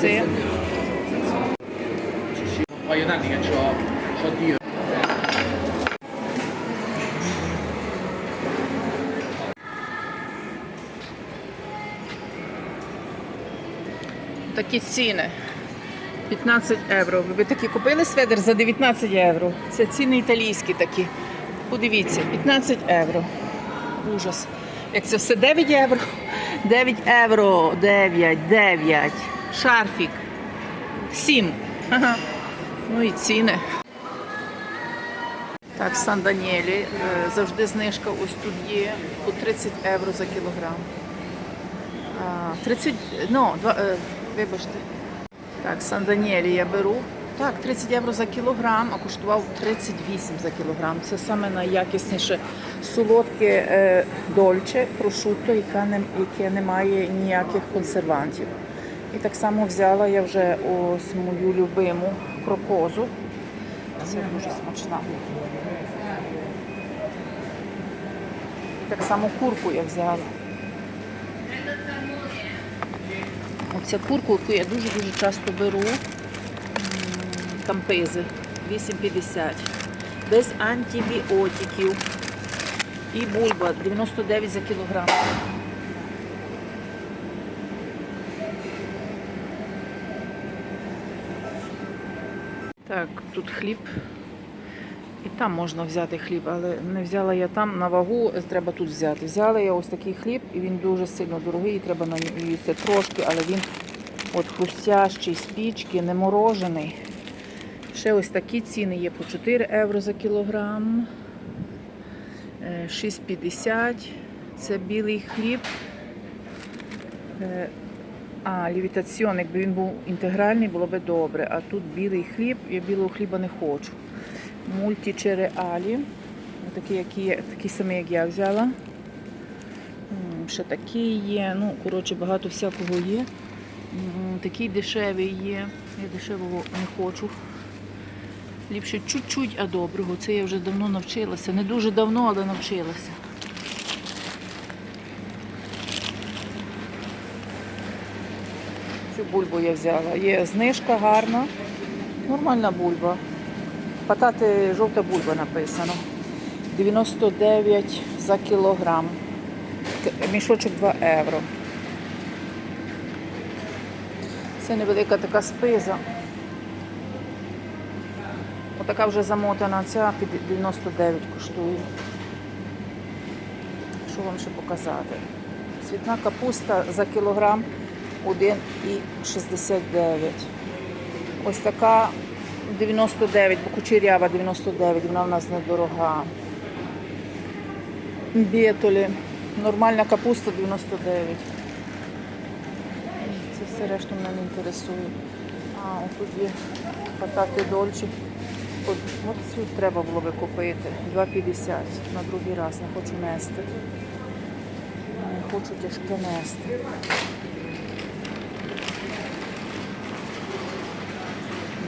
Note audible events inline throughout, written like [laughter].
Sì. Un paio. Такі ціни. 15 євро. Ви б такі купили сведер за 19 євро. Це ціни італійські такі. Подивіться, 15 євро. Ужас. Як це все 9 євро. 9 євро. 9, 9. Шарфік. 7. Ага. Ну і ціни. Так, Сан Даніелі. Е, Завжди знижка ось тут є по 30 євро за кілограм. 30, ну, е, вибачте. Так, Сан Даніелі я беру. Так, 30 євро за кілограм, а коштував 38 за кілограм. Це саме найякісніше солодке е, дольче, прошутто, яке не має ніяких консервантів. І так само взяла я вже ось мою любиму крокозу. Це дуже смачна. І так само курку я взяла. Оця курку, яку я дуже-дуже часто беру, м, кампези 8,50. Без антибіотиків. І бульба 99 за кілограм. Так, тут хліб. І там можна взяти хліб, але не взяла я там на вагу, треба тут взяти. Взяла я ось такий хліб, і він дуже сильно дорогий, треба на нього трошки, але він от хрустящий, з не морожений. Ще ось такі ціни є по 4 євро за кілограм. Е, 6,50. Це білий хліб. А, лівітаціон, якби він був інтегральний, було б добре. А тут білий хліб, я білого хліба не хочу мультичереалі. Такі, які, є- такі самі, як я взяла. Ще такі є. Ну, коротше, багато всякого є. Такий дешевий є. Я дешевого не хочу. Ліпше чуть-чуть, а доброго. Це я вже давно навчилася. Не дуже давно, але навчилася. Бульбу я взяла. Є знижка гарна. Нормальна бульба. Патати жовта бульба написано. 99 за кілограм. Мішочок 2 євро. Це невелика така спиза. Отака вже замотана, ця під 99 коштує. Що вам ще показати? Цвітна капуста за кілограм 1,69. Ось така 99, бо кучерява 99, вона в нас недорога. Бєтолі. Нормальна капуста 99. Це все решту мене не інтересує. А, отут є патати дольчі. От, от цю треба було би купити. 2,50 на другий раз. Не хочу нести. Не хочу тяжке нести.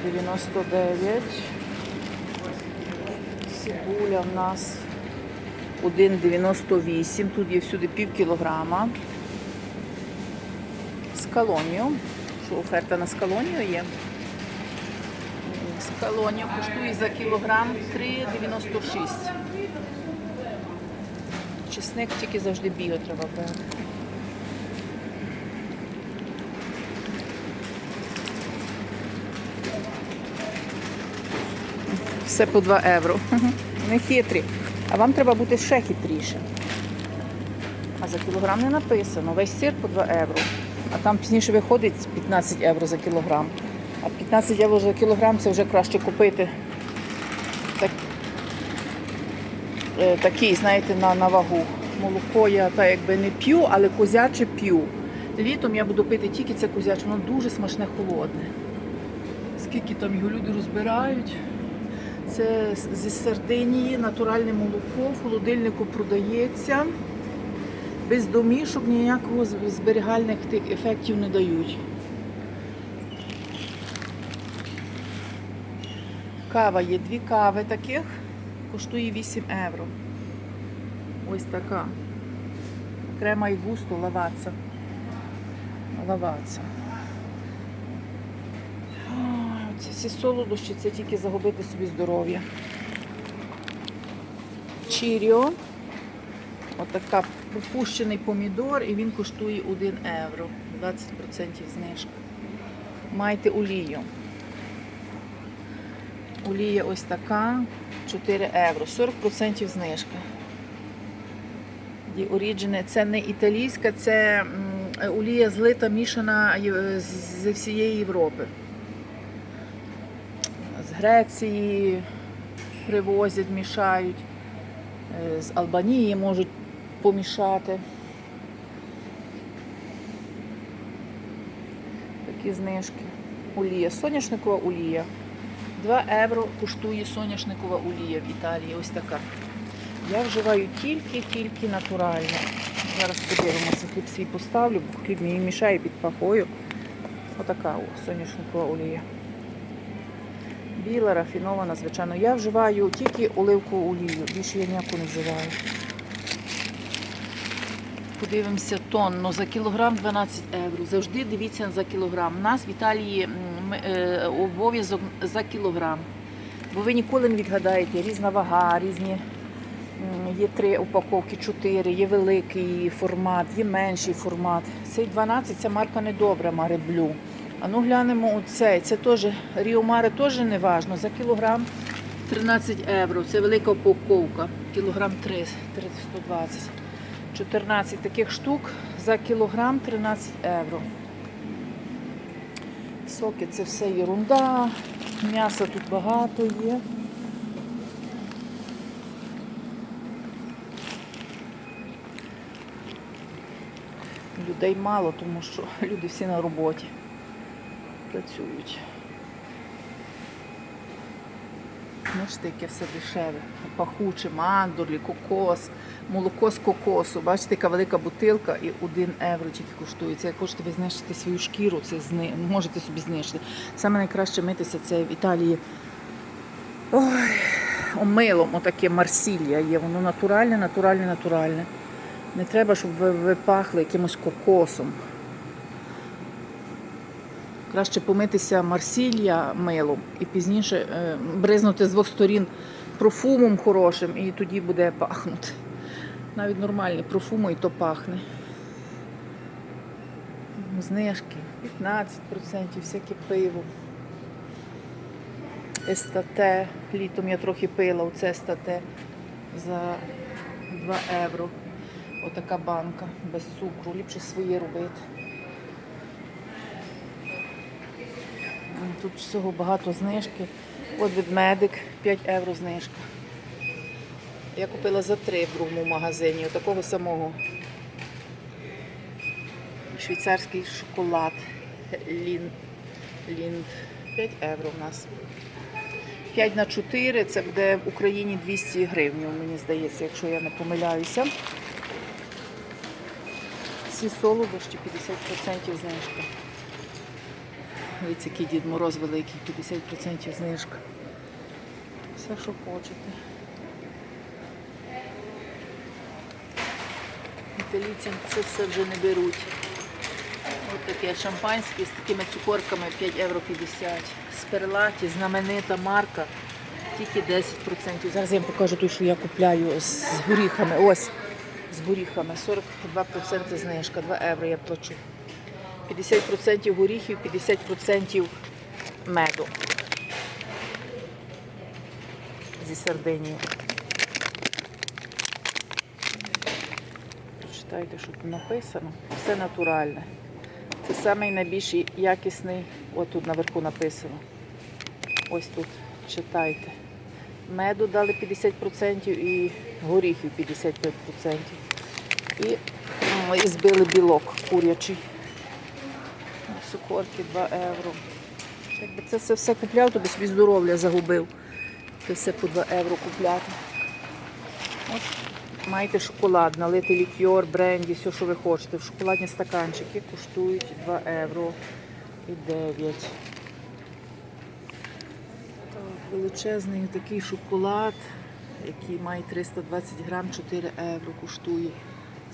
Дев'яносто дев'ять. Цибуля в нас 1,98. Тут є всюди пів кілограма. Скалонію. Що оферта на скалонію є? Скалонію коштує за кілограм 3,96. Чесник тільки завжди біо треба брати. Все по 2 євро. Не хитрі. А вам треба бути ще хитрішим. А за кілограм не написано. Весь сир по 2 євро. А там пізніше виходить 15 євро за кілограм. А 15 євро за кілограм це вже краще купити. Так, е, такий, знаєте, на, на вагу. Молоко я так якби не п'ю, але козяче п'ю. Літом я буду пити тільки це козяче, воно дуже смачне холодне. Скільки там його люди розбирають. Це зі Сардинії, натуральне молоко, в холодильнику продається. Без домішок ніякого зберігальних тих ефектів не дають. Кава є дві кави таких, коштує 8 євро. Ось така. Крема і густо лаваца. Лаваца. Ці всі солодощі це тільки загубити собі здоров'я. Чіріо. Отака пропущений помідор, і він коштує 1 євро. 20% знижка. Майте олію. Олія ось така, 4 євро, 40% знижка. Origine це не італійська, це олія злита мішана з- зі всієї Європи. Греції привозять, мішають, е, з Албанії можуть помішати. Такі знижки. Олія, соняшникова олія. 2 євро коштує соняшникова олія в Італії. Ось така. Я вживаю тільки-тільки натуральне. Зараз подивимося, хліб свій поставлю, бо хліб мені мішає під пахою. Отака о, соняшникова олія. Біла, рафінована, звичайно. Я вживаю тільки оливкову олію, більше я ніяку не вживаю. Подивимося тонну за кілограм 12 євро. Завжди дивіться за кілограм. У нас в Італії е, обов'язок за кілограм. Бо ви ніколи не відгадаєте, різна вага, різні. Є три упаковки, чотири, є великий формат, є менший формат. Цей 12 ця марка недобра, Маре Блю. А ну глянемо оцей. Це теж Ріо Маре теж не важно. За кілограм 13 євро. Це велика упаковка. Кілограм 3, 120. 14 таких штук за кілограм 13 євро. Соки це все ерунда. М'яса тут багато є. Людей мало, тому що [laughs] люди всі на роботі працюють. Бачите, яке все дешеве. Пахуче, мандорлі, кокос, молоко з кокосу. Бачите, яка велика бутилка і 1 євро тільки коштує. Це як хочете ви знищити свою шкіру, це зни... можете собі знищити. Саме найкраще митися це в Італії. Ой, омилом, отаке марсілля є. Воно натуральне, натуральне, натуральне. Не треба, щоб ви, ви пахли якимось кокосом. Краще помитися марсілля милом і пізніше е, бризнути з двох сторін профумом хорошим, і тоді буде пахнути. Навіть нормальний профуму і то пахне. Знижки 15%, всяке пиво. Естате. Літом я трохи пила оце естате за 2 євро. Отака банка без цукру. Ліпше своє робити. Тут всього багато знижки. От ведмедик 5 євро знижка. Я купила за 3 в другому магазині, отакого самого. Швейцарський шоколад. Лін. Лінд. 5 євро в нас. 5 на 4 це буде в Україні 200 гривень, мені здається, якщо я не помиляюся. Ці солодощі 50% знижка. Дивіться, який Дід Мороз великий, 50% знижка. Все, що хочете. Італійцям це все вже не беруть. Ось таке шампанське з такими цукорками 5 євро 50. Сперлаті, знаменита марка, тільки 10%. Зараз я вам покажу ту, що я купляю з горіхами. Ось, з горіхами. 42% знижка, 2 євро я плачу. 50% горіхів, 50% меду. Зі Сардинії. Прочитайте, що тут написано. Все натуральне. Це найбільш якісний, от тут наверху написано. Ось тут читайте. Меду дали 50% і горіхів 55%. І, і збили білок курячий. Цукорки 2 євро. Якби це все, все купляв, то би собі здоров'я загубив. Це все по 2 євро купляти. От маєте шоколад, налити лікьор, бренді, все, що ви хочете. Шоколадні стаканчики коштують 2 євро і 9. Так, величезний такий шоколад, який має 320 грам, 4 євро коштує.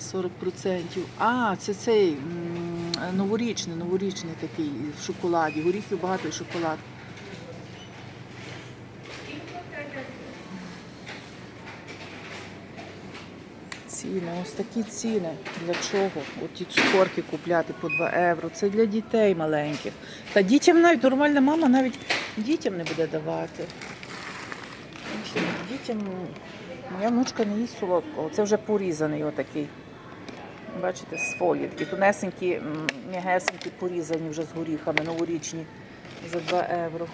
40%. А, це цей новорічний, новорічний такий в шоколаді. Горіхів багато шоколад. Ціни, ось такі ціни. Для чого? Оті цукорки купляти по 2 евро. Це для дітей маленьких. Та дітям навіть нормальна мама навіть дітям не буде давати. Дітям моя внучка не їсть солодкого. Це вже порізаний отакий. Бачите, з фолії такі тунесенькі, м'ягесенькі порізані вже з горіхами, новорічні за 2 євро.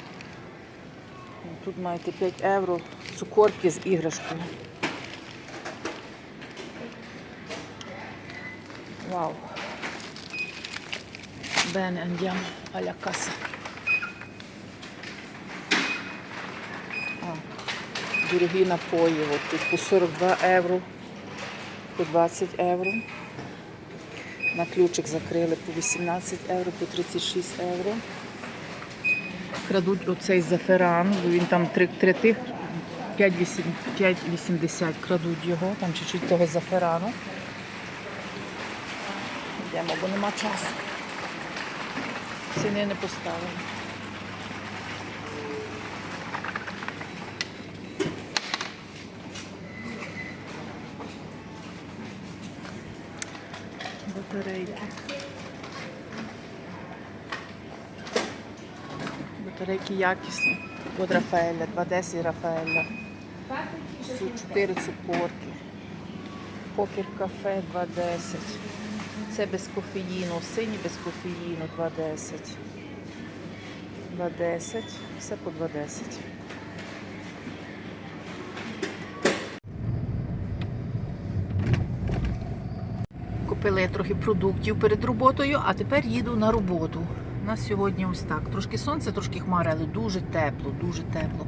Тут маєте 5 євро цукорки з іграшкою. Вау. Bene, andiamo alla casa. А, дорогі напої. От тут по 42 євро, по 20 євро. На ключик закрили по 18 євро, по 36 євро. Крадуть оцей заферан, бо він там три, три тих 5,80 крадуть його, там чуть-чуть того заферану. Йдемо, бо нема часу. Ціни не поставили. Батарейки. Батарейки якісні. От Рафаеля, 210 Рафаеля. Су- 4 цукорки. Покер кафе 2,10. Це без кофеїну, сині без кофеїну 2,10. 2,10. Все по 2,10. Купила я трохи продуктів перед роботою, а тепер їду на роботу. У нас сьогодні ось так. Трошки сонце, трошки хмари, але дуже тепло, дуже тепло.